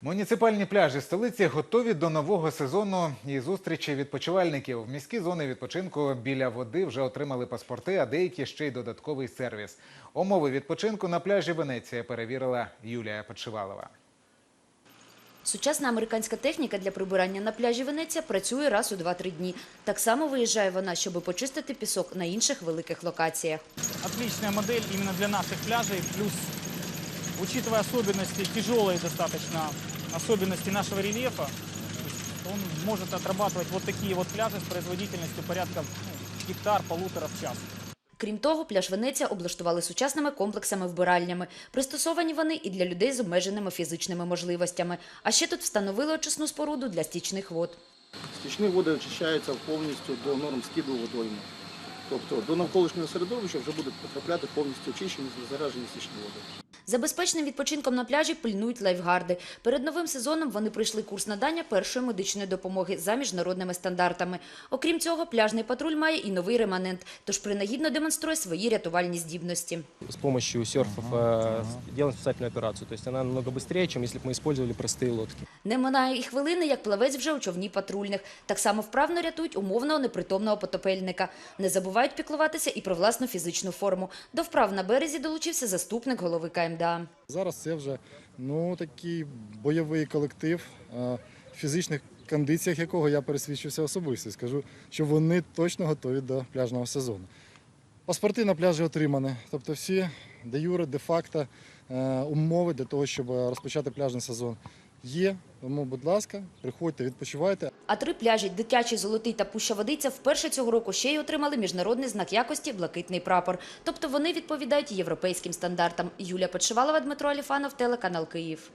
Муніципальні пляжі столиці готові до нового сезону і зустрічі відпочивальників. Міські зони відпочинку біля води вже отримали паспорти, а деякі ще й додатковий сервіс. Умови відпочинку на пляжі Венеція перевірила Юлія Подшивалова. Сучасна американська техніка для прибирання на пляжі Венеція працює раз у 2-3 дні. Так само виїжджає вона, щоб почистити пісок на інших великих локаціях. Отличная модель именно для наших пляжей. Плюс, учитывая особенности, тяжелые достаточно особенности нашего рельефа, то есть он может отрабатывать вот такие вот пляжи с производительностью порядка ну, гектар, полутора в час. Крім того, пляж Венеція облаштували сучасними комплексами-вбиральнями. Пристосовані вони і для людей з обмеженими фізичними можливостями. А ще тут встановили очисну споруду для стічних вод. Стічні води очищаються повністю до норм скиду водойми. Тобто до навколишнього середовища вже будуть потрапляти повністю очищені, заражені стічні води. За безпечним відпочинком на пляжі пильнують лайфгарди. Перед новим сезоном вони пройшли курс надання першої медичної допомоги за міжнародними стандартами. Окрім цього, пляжний патруль має і новий реманент, тож принагідно демонструє свої рятувальні здібності. с помощью серфов э, делаем спасательную операцию. То есть она намного быстрее, чем если бы мы использовали простые лодки. Не минає і хвилини, як плавець вже у човні патрульних. Так само вправно рятують умовного непритомного потопельника. Не забувають піклуватися і про власну фізичну форму. До вправ на березі долучився заступник голови КМДА. Зараз це вже ну, такий бойовий колектив, фізичних кондиціях якого я пересвідчився особисто. Скажу, що вони точно готові до пляжного сезону. Паспорти на пляжі отримані, тобто всі де юре, де факто е, умови для того, щоб розпочати пляжний сезон є. Тому, будь ласка, приходьте, відпочивайте. А три пляжі Дитячий, Золотий та Пуща Водиця вперше цього року ще й отримали міжнародний знак якості Блакитний прапор. Тобто вони відповідають європейським стандартам. Юлія Почивалова, Дмитро Аліфанов, телеканал Київ.